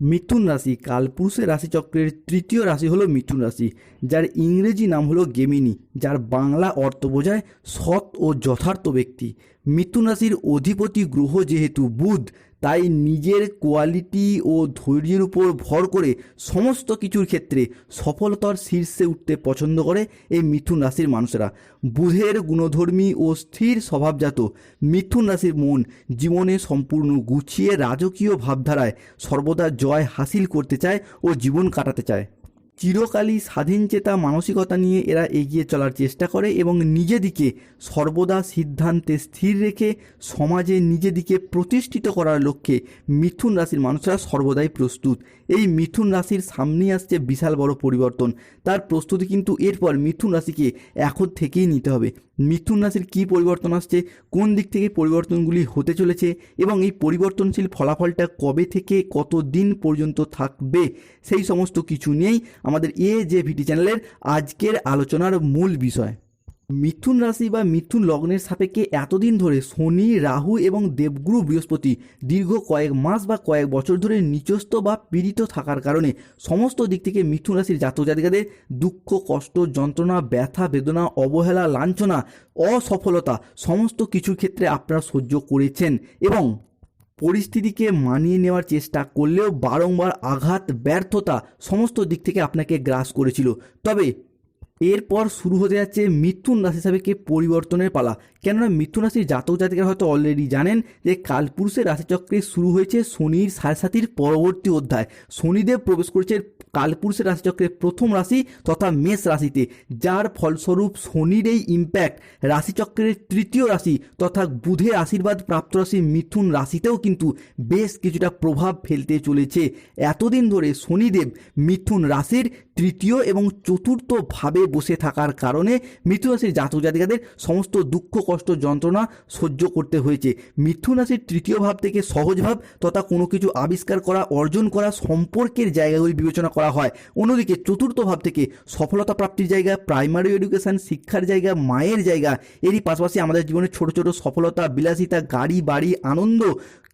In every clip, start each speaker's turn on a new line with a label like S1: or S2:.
S1: মিথুন রাশি, কালপুরুষের রাশিচক্রের তৃতীয় রাশি হলো মিথুন রাশি, যার ইংরেজি নাম হলো গেমিনি, যার বাংলা অর্থ বোঝায় সৎ ও যথার্থ ব্যক্তি। মিথুন রাশির অধিপতি গ্রহ যেহেতু বুধ তাই নিজের কোয়ালিটি ও ধৈর্যের উপর ভর করে সমস্ত কিছুর ক্ষেত্রে সফলতার শীর্ষে উঠতে পছন্দ করে এই মিথুন রাশির মানুষেরা। বুধের গুণধর্মী ও স্থির স্বভাবজাত মিথুন রাশির মন জীবনে সম্পূর্ণ গুছিয়ে রাজকীয় ভাবধারায় সর্বদা জয় হাসিল করতে চায় ও জীবন কাটাতে চায়। চিরকালই স্বাধীনচেতা মানসিকতা নিয়ে এরা এগিয়ে চলার চেষ্টা করে এবং নিজেদিকে সর্বদা সিদ্ধান্তে স্থির রেখে সমাজে নিজেদিকে প্রতিষ্ঠিত করার লক্ষ্যে মিথুন রাশির মানুষরা সর্বদাই প্রস্তুত। এই মিথুন রাশির সামনেই আসছে বিশাল বড় পরিবর্তন। তার প্রস্তুতি কিন্তু এরপর মিথুন রাশিকে এখন থেকেই নিতে হবে। মিথুন রাশির কী পরিবর্তন আসছে, কোন দিক থেকে পরিবর্তনগুলি হতে চলেছে এবং এই পরিবর্তনশীল ফলাফলটা কবে থেকে কত দিন পর্যন্ত থাকবে, সেই সমস্ত কিছু নিয়েই আমাদের এ যে ভিটি চ্যানেলের আজকের আলোচনার মূল বিষয়। মিথুন রাশি বা মিথুন লগ্নের সাপেক্ষে এতদিন ধরে শনি, রাহু এবং দেবগুরু বৃহস্পতি দীর্ঘ কয়েক মাস বা কয়েক বছর ধরে নিচস্থ বা পীড়িত থাকার কারণে সমস্ত দিক থেকে মিথুন রাশির জাতক জাতিকাদের দুঃখ, কষ্ট, যন্ত্রণা, ব্যথা, বেদনা, অবহেলা, লাঞ্ছনা, অসফলতা সমস্ত কিছুর ক্ষেত্রে আপনারা সহ্য করেছেন এবং পরিস্থিতিকে মানিয়ে নেওয়ার চেষ্টা করলেও বারংবার আঘাত, ব্যর্থতা সমস্ত দিক থেকে আপনাকে গ্রাস করেছিল। তবে এরপর শুরু হতে যাচ্ছে মিথুন রাশি সাপেক্ষে পরিবর্তনের পালা। কেননা মিথুন রাশির জাতক জাতিকারা হয়তো অলরেডি জানেন যে কালপুরুষের রাশিচক্রে শুরু হয়েছে শনির সাড়ে পরবর্তী অধ্যায়। শনিদেব প্রবেশ করেছে কালপুরুষের রাশিচক্রের প্রথম রাশি তথা মেষ রাশিতে, যার ফলস্বরূপ শনির এই ইম্প্যাক্ট রাশিচক্রের তৃতীয় রাশি তথা বুধের আশীর্বাদ প্রাপ্ত রাশি মিথুন রাশিতেও কিন্তু বেশ কিছুটা প্রভাব ফেলতে চলেছে। এতদিন ধরে শনিদেব মিথুন রাশির তৃতীয় এবং চতুর্থ ভাবে বসে থাকার কারণে মিথুন রাশির জাতক জাতিকাদের সমস্ত দুঃখ, কষ্ট, যন্ত্রণা সহ্য করতে হয়েছে। মিথুন রাশির তৃতীয় ভাব থেকে সহজ ভাব তথা কোনো কিছু আবিষ্কার করা, অর্জন করা সম্পর্কের জায়গাগুলি বিবেচনা করা হয়। অন্যদিকে চতুর্থ ভাব থেকে সফলতা প্রাপ্তির জায়গা প্রাইমারি এডুকেশন শিক্ষার জায়গা, মায়ের জায়গা, এরই পাশাপাশি আমাদের জীবনে ছোট ছোট সফলতা, বিলাসিতা, গাড়ি, বাড়ি, আনন্দ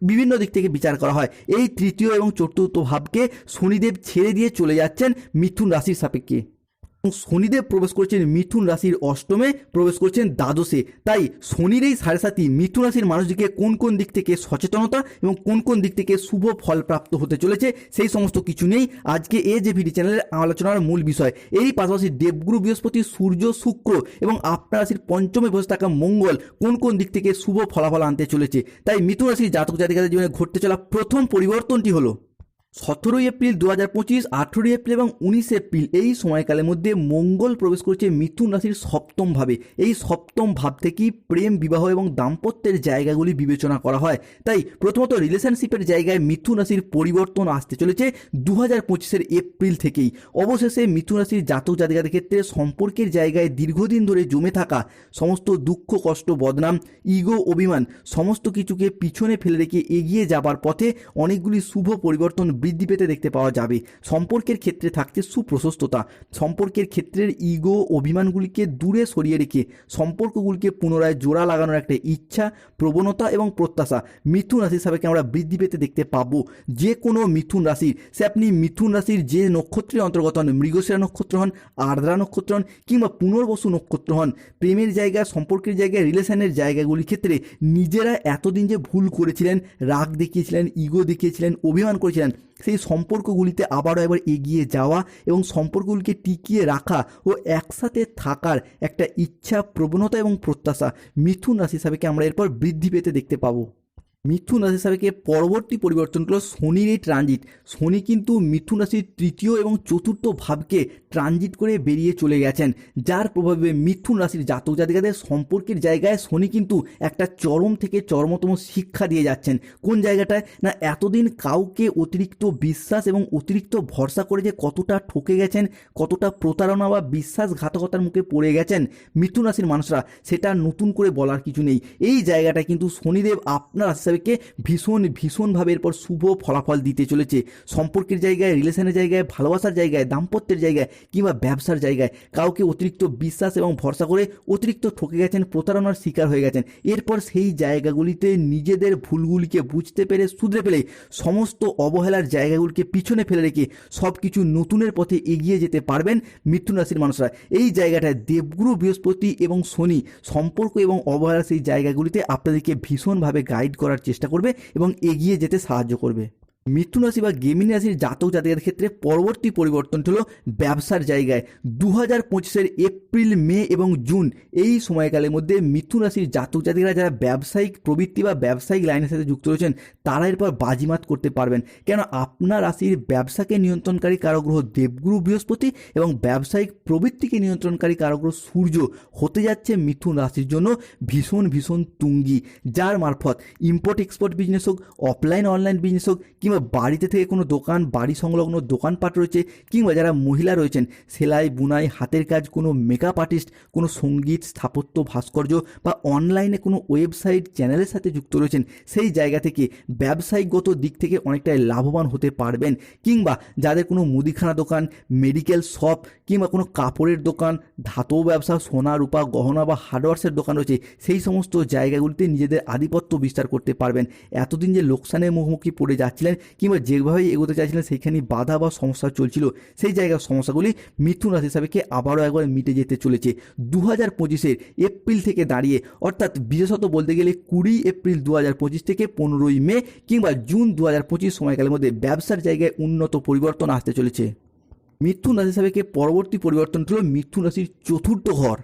S1: বিভিন্ন দিক থেকে বিচার করা হয়। এই তৃতীয় এবং চতুর্থ ভাবকে শনিদেব ছেড়ে দিয়ে চলে যাচ্ছেন মিথুন রাশির সাপেক্ষে। শনিদেব প্রবেশ করছেন মিথুন রাশির অষ্টমে, প্রবেশ করছেন দ্বাদশে। তাই শনির এই সাড়ে সাতি মিথুন রাশির মানুষদিকে কোন কোন দিক থেকে সচেতনতা এবং কোন কোন দিক থেকে শুভ ফল প্রাপ্ত হতে চলেছে সেই সমস্ত কিছু নেই। আজকে এ যে ভিডি চ্যানেলের আলোচনার মূল বিষয়, এরই পাশাপাশি দেবগুরু বৃহস্পতি, সূর্য, শুক্র এবং আপনার রাশির পঞ্চমে বসে থাকা মঙ্গল কোন কোন দিক থেকে শুভ ফলাফল আনতে চলেছে? তাই মিথুন রাশির জাতক জাতিকাদের জীবনে ঘটতে চলা প্রথম পরিবর্তনটি হলো সতেরোই এপ্রিল দু হাজার পঁচিশ, আঠেরোই এপ্রিল এবং উনিশ এপ্রিল এই সময়কালের মধ্যে মঙ্গল প্রবেশ করছে মিথুন রাশির সপ্তম ভাবে। এই সপ্তম ভাব থেকেই প্রেম, বিবাহ এবং দাম্পত্যের জায়গাগুলি বিবেচনা করা হয়। তাই প্রথমত রিলেশনশিপের জায়গায় মিথুন রাশির পরিবর্তন আসতে চলেছে দু হাজার পঁচিশের এপ্রিল থেকেই। অবশেষে মিথুন রাশির জাতক জাতিকাদের ক্ষেত্রে সম্পর্কের জায়গায় দীর্ঘদিন ধরে জমে থাকা সমস্ত দুঃখ, কষ্ট, বদনাম ইগো অভিমান সমস্ত কিছুকে পিছনে ফেলে রেখে এগিয়ে যাবার পথে অনেকগুলি শুভ পরিবর্তন বৃদ্ধি পেতে দেখতে পাওয়া যাবে। সম্পর্কের ক্ষেত্রে থাকছে সুপ্রশস্ততা। সম্পর্কের ক্ষেত্রের ইগো অভিমানগুলিকে দূরে সরিয়ে রেখে সম্পর্কগুলিকে পুনরায় জোড়া লাগানোর একটা ইচ্ছা, প্রবণতা এবং প্রত্যাশা মিথুন রাশির সাপেক্ষে আমরা বৃদ্ধি পেতে দেখতে পাবো। যে কোনো মিথুন রাশির, সে আপনি মিথুন রাশির যে নক্ষত্রের অন্তর্গত হন, মৃগশিরা নক্ষত্র হন, আর্দ্রা নক্ষত্র হন কিংবা পুনর্বসু নক্ষত্র হন, প্রেমের জায়গা, সম্পর্কের জায়গায় রিলেশনের জায়গাগুলির ক্ষেত্রে নিজেরা এতদিন যে ভুল করেছিলেন, রাগ দেখিয়েছিলেন, ইগো দেখিয়েছিলেন, অভিমান করেছিলেন সেই সম্পর্কগুলিতে আবারও একবার এগিয়ে যাওয়া এবং সম্পর্কগুলিকে টিকিয়ে রাখা ও একসাথে থাকার একটা ইচ্ছা প্রবণতা এবং প্রত্যাশা মিথুন রাশি হিসাবে আমরা এরপর বৃদ্ধি পেতে দেখতে পাবো? মিথুন রাশি সাপেক্ষে পরবর্তী পরিবর্তনগুলো শনির এই ট্রানজিট শনি কিন্তু মিথুন রাশির তৃতীয় এবং চতুর্থ ভাবকে ট্রানজিট করে বেরিয়ে চলে গেছেন। যার প্রভাবে মিথুন রাশির জাতক জাতিকাদের সম্পর্কের জায়গায় শনি কিন্তু একটা চরম থেকে চরমতম শিক্ষা দিয়ে যাচ্ছেন। কোন জায়গাটায়? না, এতদিন কাউকে অতিরিক্ত বিশ্বাস এবং অতিরিক্ত ভরসা করে যে কতটা ঠকে গেছেন, কতটা প্রতারণা বা বিশ্বাসঘাতকতার মুখে পড়ে গেছেন মিথুন রাশির মানুষরা, সেটা নতুন করে বলার কিছু নেই। এই জায়গাটা কিন্তু শনিদেব আপনার রাশি হিসাবেকে ভীষণ, ভীষণভাবে এরপর শুভ ফলাফল দিতে চলেছে। সম্পর্কের জায়গায় রিলেশনের জায়গায়, ভালোবাসার জায়গায়, দাম্পত্যের জায়গায় কিংবা ব্যবসার জায়গায় কাউকে অতিরিক্ত বিশ্বাস এবং ভরসা করে অতিরিক্ত ঠকে গেছেন, প্রতারণার শিকার হয়ে গেছেন। এরপর সেই জায়গাগুলিতে নিজেদের ভুলগুলিকে বুঝতে পেরে, শুধরে ফেলে সমস্ত অবহেলার জায়গাগুলিকে পিছনে ফেলে রেখে সব কিছু নতুনের পথে এগিয়ে যেতে পারবেন মিথুন রাশির মানুষরা। এই জায়গাটায় দেবগুরু, বৃহস্পতি এবং শনি সম্পর্ক এবং অবহেলার সেই জায়গাগুলিতে আপনাদেরকে ভীষণভাবে গাইড করার চেষ্টা করবে এবং এগিয়ে যেতে সাহায্য করবে। মিথুন রাশি বা গেমিনি রাশির জাতক জাতিকের ক্ষেত্রে পরবর্তী পরিবর্তনটি হলো ব্যবসার জায়গায়। দু হাজার পঁচিশের এপ্রিল, মে এবং জুন এই সময়কালের মধ্যে মিথুন রাশির জাতক জাতিকরা যারা ব্যবসায়িক প্রবৃত্তি বা ব্যবসায়িক লাইনের সাথে যুক্ত রয়েছেন, তারা এরপর বাজিমাত করতে পারবেন। কেন? আপনার রাশির ব্যবসাকে নিয়ন্ত্রণকারী কারগ্রহ দেবগুরু বৃহস্পতি এবং ব্যবসায়িক প্রবৃত্তিকে নিয়ন্ত্রণকারী কারগ্রহ সূর্য হতে যাচ্ছে মিথুন রাশির জন্য ভীষণ ভীষণ তুঙ্গি। যার মারফত ইম্পোর্ট এক্সপোর্ট বিজনেস হোক অফলাইন অনলাইন বিজনেস হোক কিংবা বাড়িতে থেকে কোনো দোকান, বাড়ি সংলগ্ন দোকানপাট রয়েছে কিংবা যারা মহিলা রয়েছেন, সেলাই, বুনাই, হাতের কাজ, কোনো মেকআপ আর্টিস্ট কোনো সংগীত, স্থাপত্য, ভাস্কর্য বা অনলাইনে কোনো ওয়েবসাইট চ্যানেলের সাথে যুক্ত রয়েছেন, সেই জায়গা থেকে ব্যবসায়িকগত দিক থেকে অনেকটাই লাভবান হতে পারবেন। কিংবা যাদের কোনো মুদিখানা দোকান মেডিকেল শপ কিংবা কোনো কাপড়ের দোকান, ধাতব ব্যবসা, সোনা, রূপা, গহনা বা হার্ডওয়ার্সের দোকান রয়েছে, সেই সমস্ত জায়গাগুলিতে নিজেদের আধিপত্য বিস্তার করতে পারবেন। এতদিন যে লোকসানের মুখোমুখি পড়ে যাচ্ছিলেন কিংবা যেভাবে এগোতে চাইছিলেন সেইখানে বাধা বা সমস্যা চলছিল। সেই জায়গার সমস্যাগুলি মিথুন রাশি হিসাবেকে আবারও একবার মিটে যেতে চলেছে। দু হাজার পঁচিশের এপ্রিল থেকে দাঁড়িয়ে, অর্থাৎ বিশেষত বলতে গেলে কুড়ি এপ্রিল দু হাজার পঁচিশ থেকে পনেরোই মে কিংবা জুন দু হাজার পঁচিশ সময়কালের মধ্যে ব্যবসার জায়গায় উন্নত পরিবর্তন আসতে চলেছে। মিথুন রাশি হিসাবেকে পরবর্তী পরিবর্তন হল মিথুন রাশির চতুর্থ ঘর।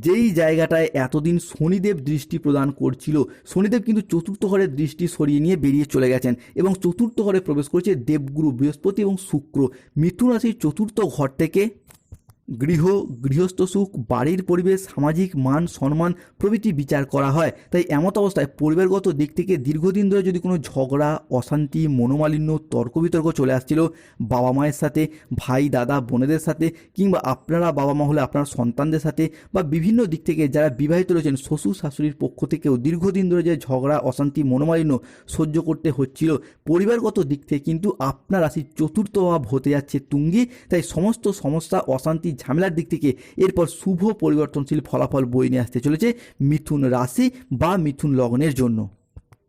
S1: যেই জায়গাটায় এতদিন শনিদেব দৃষ্টি প্রদান করছিল, শনিদেব কিন্তু চতুর্থ ঘরের দৃষ্টি সরিয়ে নিয়ে বেরিয়ে চলে গেছেন এবং চতুর্থ ঘরে প্রবেশ করেছে দেবগুরু বৃহস্পতি এবং শুক্র। মিথুন রাশির চতুর্থ ঘর থেকে গৃহ, গৃহস্থ সুখ, বাড়ির পরিবেশ, সামাজিক মান, সম্মান প্রভৃতি বিচার করা হয়। তাই এমত অবস্থায় পরিবারগত দিক থেকে দীর্ঘদিন ধরে যদি কোনো ঝগড়া, অশান্তি, মনোমালিন্য তর্ক বিতর্ক চলে আসছিল, বাবা মায়ের সাথে, ভাই, দাদা, বোনেদের সাথে, কিংবা আপনারা বাবা মা হলে আপনার সন্তানদের সাথে, বা বিভিন্ন দিক থেকে যারা বিবাহিত রয়েছেন, শ্বশুর শাশুড়ির পক্ষ থেকেও দীর্ঘদিন ধরে যে ঝগড়া, অশান্তি, মনোমালিন্য সহ্য করতে হচ্ছিল, পরিবারগত দিক থেকে কিন্তু আপনার রাশির চতুর্থ ভাব হতে যাচ্ছে তুঙ্গি। তাই সমস্ত সমস্যা, অশান্তি ঝামেলার দিক থেকে এরপর শুভ পরিবর্তনশীল ফলাফল বই নিয়ে আসতে চলেছে মিথুন রাশি বা মিথুন লগ্নের জন্য।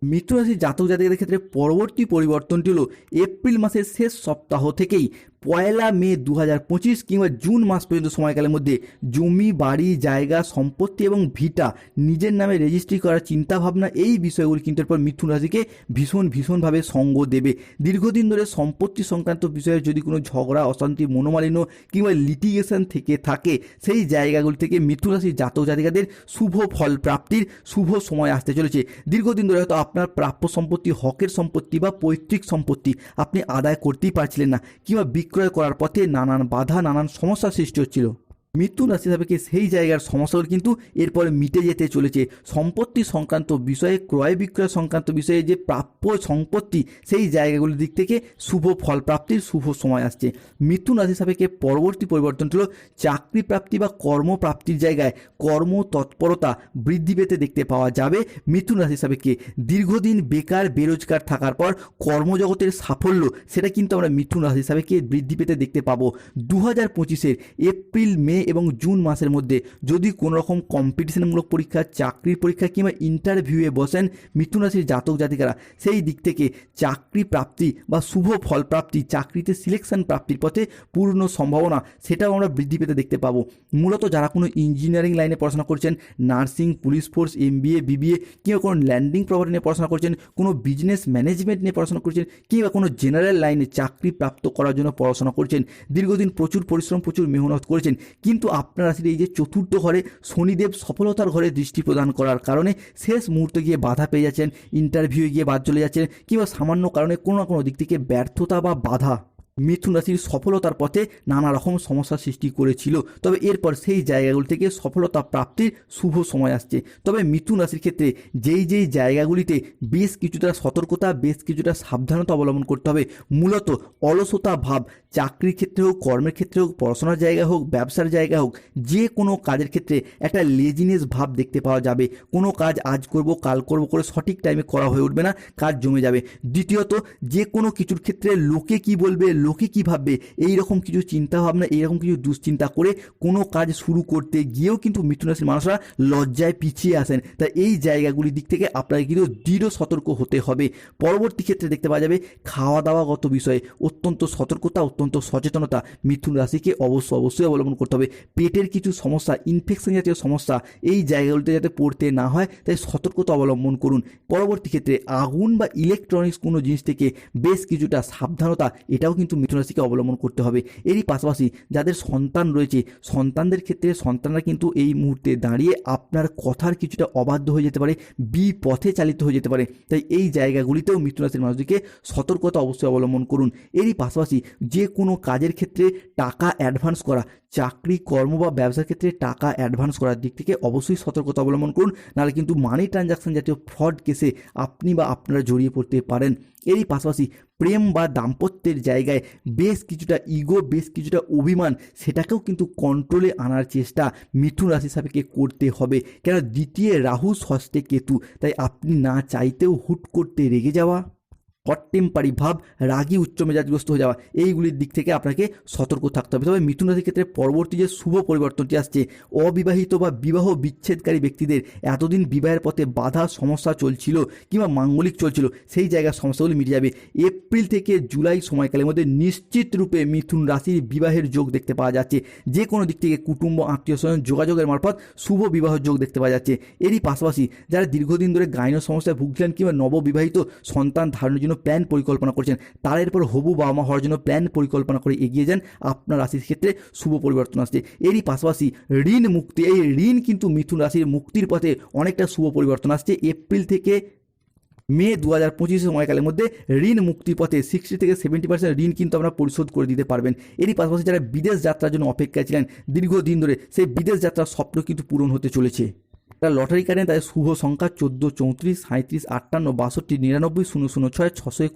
S1: মিথুন রাশির জাতক জাতিকের ক্ষেত্রে পরবর্তী পরিবর্তনটি হলো এপ্রিল মাসের শেষ সপ্তাহ থেকেই পয়লা মে দু পঁচিশ কিংবা জুন মাস পর্যন্ত সময়কালের মধ্যে জমি, বাড়ি, জায়গা, সম্পত্তি এবং ভিটা নিজের নামে রেজিস্ট্রি করার চিন্তাভাবনা এই বিষয়গুলি কিন্তু এরপর মিথুন রাশিকে ভীষণ, ভীষণভাবে সঙ্গ দেবে। দীর্ঘদিন ধরে সম্পত্তি সংক্রান্ত বিষয়ে যদি কোনো ঝগড়া, অশান্তি, মনোমালিন্য কিংবা লিটিগেশন থেকে থাকে, সেই জায়গাগুলি থেকে মিথুন রাশির জাতক জাতিকাদের শুভ ফল প্রাপ্তির শুভ সময় আসতে চলেছে। দীর্ঘদিন ধরে হয়তো আপনার প্রাপ্য সম্পত্তি, হকের সম্পত্তি বা পৈতৃক সম্পত্তি আপনি আদায় করতেই পারছিলেন না। কিংবা বিক্রয় করার পথে নানান বাধা, নানান সমস্যার সৃষ্টি হচ্ছিল। মিথুন রাশি হিসাবে সেই জায়গার সমস্যাগুলো কিন্তু এরপরে মিটে যেতে চলেছে। সম্পত্তি সংক্রান্ত বিষয়ে, ক্রয় বিক্রয় সংক্রান্ত বিষয়ে যে প্রাপ্য সম্পত্তি, সেই জায়গাগুলির দিক থেকে শুভ ফল প্রাপ্তির শুভ সময় আসছে। মিথুন রাশি হিসাবে পরবর্তী পরিবর্তন হলো চাকরি প্রাপ্তি বা কর্মপ্রাপ্তির জায়গায় কর্ম তৎপরতা বৃদ্ধি পেতে দেখতে পাওয়া যাবে। মিথুন রাশি হিসাবে দীর্ঘদিন বেকার, বেরোজগার থাকার পর কর্মজগতের সাফল্য, সেটা কিন্তু আমরা মিথুন রাশি হিসাবে বৃদ্ধি পেতে দেখতে পাবো। দু হাজার পঁচিশের এপ্রিল, মে এবং জুন মাসের মধ্যে যদি কোনো রকম কম্পিটিশনমূলক পরীক্ষা, চাকরির পরীক্ষা কিংবা ইন্টারভিউয়ে বসেন মিথুন রাশির জাতক জাতিকারা, সেই দিক থেকে চাকরি প্রাপ্তি বা শুভ ফল প্রাপ্তি, চাকরিতে সিলেকশন প্রাপ্তির পথে পূর্ণ সম্ভাবনা সেটাও আমরা বৃদ্ধি পেতে দেখতে পাবো। মূলত যারা কোনো ইঞ্জিনিয়ারিং লাইনে পড়াশোনা করছেন nursing police force MBA BBA কিংবা কোনো ল্যান্ডিং প্রপার্টি নিয়ে পড়াশোনা করছেন, কোনো বিজনেস ম্যানেজমেন্ট নিয়ে পড়াশোনা করছেন কিংবা কোনো জেনারেল লাইনে চাকরি প্রাপ্ত করার জন্য পড়াশোনা করছেন, দীর্ঘদিন প্রচুর পরিশ্রম, প্রচুর মেহনত করেছেন কিন্তু আপনার রাশির এই যে চতুর্থ ঘরে শনিদেব সফলতার ঘরে দৃষ্টি প্রদান করার কারণে শেষ মুহূর্তে গিয়ে বাধা পেয়ে যাচ্ছেন ইন্টারভিউ গিয়ে বাদ চলে যাচ্ছেন কিংবা সামান্য কারণে কোনো না কোনো দিক থেকে ব্যর্থতা বা বাধা মিথুন রাশির সফলতার পথে নানা রকম সমস্যার সৃষ্টি করেছিল। তবে এরপর সেই জায়গাগুলি থেকে সফলতা প্রাপ্তির শুভ সময় আসছে। তবে মিথুন রাশির ক্ষেত্রে যেই যেই জায়গাগুলিতে বেশ কিছুটা সতর্কতা, বেশ কিছুটা সাবধানতা অবলম্বন করতে হবে, মূলত অলসতা ভাব, চাকরির ক্ষেত্রে হোক, কর্মের ক্ষেত্রে হোক, পড়াশোনার জায়গা হোক, ব্যবসার জায়গা হোক, যে কোনো কাজের ক্ষেত্রে একটা লেজিনেস ভাব দেখতে পাওয়া যাবে। কোনো কাজ আজ করব, কাল করব করে সঠিক টাইমে করা হয়ে উঠবে না, কাজ জমে যাবে। দ্বিতীয়ত, যে কোনো কিছুর ক্ষেত্রে লোকে কি বলবে লোকে কি ভাববে? এই রকম কিছু চিন্তা ভাবনা এইরকম কিছু দুশ্চিন্তা করে কোনো কাজ শুরু করতে গিয়েও কিন্তু মিথুন রাশির মানুষরা লজ্জায় পিছিয়ে আসেন। তাই এই জায়গাগুলির দিক থেকে আপনাকে কিন্তু দৃঢ় সতর্ক হতে হবে। পরবর্তী ক্ষেত্রে দেখতে পাওয়া যাবে খাওয়া দাওয়াগত বিষয়ে অত্যন্ত সতর্কতা, অত্যন্ত সচেতনতা মিথুন রাশিকে অবশ্য অবশ্যই অবলম্বন করতে হবে। পেটের কিছু সমস্যা ইনফেকশন জাতীয় সমস্যা এই জায়গাগুলিতে যাতে পড়তে না হয়, তাই সতর্কতা অবলম্বন করুন। পরবর্তী ক্ষেত্রে আগুন বা ইলেকট্রনিক্স কোনো জিনিস থেকে বেশ কিছুটা সাবধানতা, এটাও কিন্তু মিথুন রাশিকে অবলম্বন করতে হবে। এরই পাশাপাশি যাদের সন্তান রয়েছে, সন্তানদের ক্ষেত্রে সন্তানরা কিন্তু এই মুহূর্তে দাঁড়িয়ে আপনার কথার কিছুটা অবাধ্য হয়ে যেতে পারে, বিপথে চালিত হয়ে যেতে পারে। তাই এই জায়গাগুলিতেও মিথুন রাশির মানুষদেরকে সতর্কতা অবশ্যই অবলম্বন করুন। এরই পাশাপাশি যে কোনো কাজের ক্ষেত্রে টাকা অ্যাডভান্স করা, চাকরি, কর্ম বা ব্যবসার ক্ষেত্রে টাকা অ্যাডভান্স করার দিক থেকে অবশ্যই সতর্কতা অবলম্বন করুন। নাহলে কিন্তু মানি ট্রানজাকশন জাতীয় ফ্রড কেসে আপনি বা আপনারা জড়িয়ে পড়তে পারেন। এরই পাশাপাশি প্রেম বা দাম্পত্যের জায়গায় বেশ কিছুটা ইগো বেশ কিছুটা অভিমান, সেটাকেও কিন্তু কন্ট্রোলে আনার চেষ্টা মিথুন রাশি সাপেক্ষে করতে হবে। কেন? দ্বিতীয় রাহু ষষ্ঠে কেতু, তাই আপনি না চাইতেও হুট করতে রেগে যাওয়া। হট টেম্পারি ভাব রাগী উচ্চ মেজাজগ্রস্ত হয়ে যাওয়া। এইগুলির দিক থেকে আপনাকে সতর্ক থাকতে হবে। তবে মিথুন রাশির ক্ষেত্রে পরবর্তী যে শুভ পরিবর্তনটি আসছে, অবিবাহিত বা বিবাহ বিচ্ছেদকারী ব্যক্তিদের এতদিন বিবাহের পথে বাধা সমস্যা চলছিল কিংবা মাঙ্গলিক চলছিল, সেই জায়গার সমস্যাগুলি মিটে যাবে। এপ্রিল থেকে জুলাই সময়কালের মধ্যে নিশ্চিত রূপে মিথুন রাশির বিবাহের যোগ দেখতে পাওয়া যাচ্ছে। যে কোনো দিক থেকে কুটুম্ব, আত্মীয় স্বজন যোগাযোগের মারফত শুভ বিবাহ যোগ দেখতে পাওয়া যাচ্ছে। এরই পাশাপাশি যারা দীর্ঘদিন ধরে গাইন সমস্যায় ভুগছিলেন কিংবা নববিবাহিত সন্তান ধারণের জন্য প্ল্যান পরিকল্পনা করছেন। তারা এরপর হবু বাবা মা হওয়ার জন্য প্ল্যান পরিকল্পনা করে এগিয়ে যান আপনার রাশির ক্ষেত্রে শুভ পরিবর্তন আসছে। এরই পাশাপাশি ঋণ মুক্তি, এই ঋণ কিন্তু মিথুন রাশির মুক্তির পথে অনেকটা শুভ পরিবর্তন আসছে। এপ্রিল থেকে মে দু হাজার পঁচিশ সময়কালের মধ্যে ঋণ মুক্তি পথে সিক্সটি থেকে সেভেন্টি পার্সেন্ট ঋণ কিন্তু আপনারা পরিশোধ করে দিতে পারবেন। এরই পাশাপাশি যারা বিদেশ যাত্রার জন্য অপেক্ষায় ছিলেন, দীর্ঘদিন ধরে সেই বিদেশ যাত্রার স্বপ্ন কিন্তু পূরণ হতে চলেছে। যারা লটারি কাটেন তাদের শুভ সংখ্যা চোদ্দ, চৌত্রিশ সাঁত্রিশ আটান্ন, বাষট্টি, নিরানব্বই, শূন্য শূন্য, ছয়, ছশো একুশ